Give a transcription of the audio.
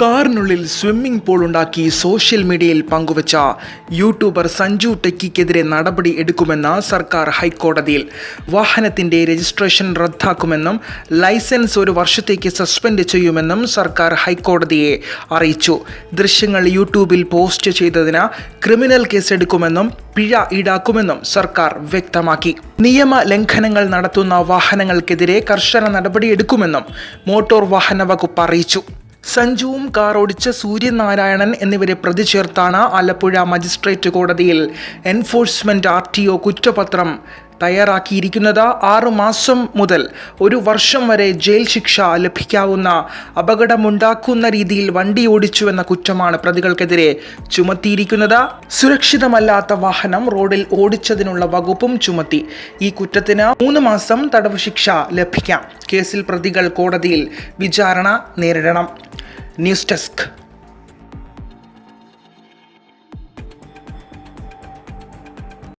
കാറിനുള്ളിൽ swimming pool ഉണ്ടാക്കി social മീഡിയയിൽ പങ്കുവച്ച യൂട്യൂബർ സഞ്ജു ടെക്കിക്കെതിരെ നടപടി എടുക്കുമെന്ന് സർക്കാർ ഹൈക്കോടതിയിൽ. വാഹനത്തിന്റെ രജിസ്ട്രേഷൻ റദ്ദാക്കുമെന്നും ലൈസൻസ് ഒരു വർഷത്തേക്ക് സസ്പെൻഡ് ചെയ്യുമെന്നും സർക്കാർ ഹൈക്കോടതിയെ അറിയിച്ചു. ദൃശ്യങ്ങൾ യൂട്യൂബിൽ പോസ്റ്റ് ചെയ്തതിന് ക്രിമിനൽ കേസെടുക്കുമെന്നും പിഴ ഈടാക്കുമെന്നും സർക്കാർ വ്യക്തമാക്കി. നിയമ ലംഘനങ്ങൾ നടത്തുന്ന വാഹനങ്ങൾക്കെതിരെ കർശന നടപടിയെടുക്കുമെന്നും മോട്ടോർ വാഹന വകുപ്പ് അറിയിച്ചു. സഞ്ജുവും കാറോടിച്ച സൂര്യനാരായണൻ എന്നിവരെ പ്രതി ചേർത്താണ് ആലപ്പുഴ മജിസ്ട്രേറ്റ് കോടതിയിൽ എൻഫോഴ്സ്മെന്റ് ആർ ടി ഒ കുറ്റപത്രം തയ്യാറാക്കിയിരിക്കുന്നത് ആറുമാസം മുതൽ ഒരു വർഷം വരെ ജയിൽ ശിക്ഷ ലഭിക്കാവുന്ന അപകടമുണ്ടാക്കുന്ന രീതിയിൽ വണ്ടി ഓടിച്ചുവെന്ന കുറ്റമാണ് പ്രതികൾക്കെതിരെ ചുമത്തിയിരിക്കുന്നത്. സുരക്ഷിതമല്ലാത്ത വാഹനം റോഡിൽ ഓടിച്ചതിനുള്ള വകുപ്പും ചുമത്തി. ഈ കുറ്റത്തിന് മൂന്ന് മാസം തടവ് ശിക്ഷ ലഭിക്കാം. കേസിൽ പ്രതികൾ കോടതിയിൽ വിചാരണ നേരിടണം. News desk.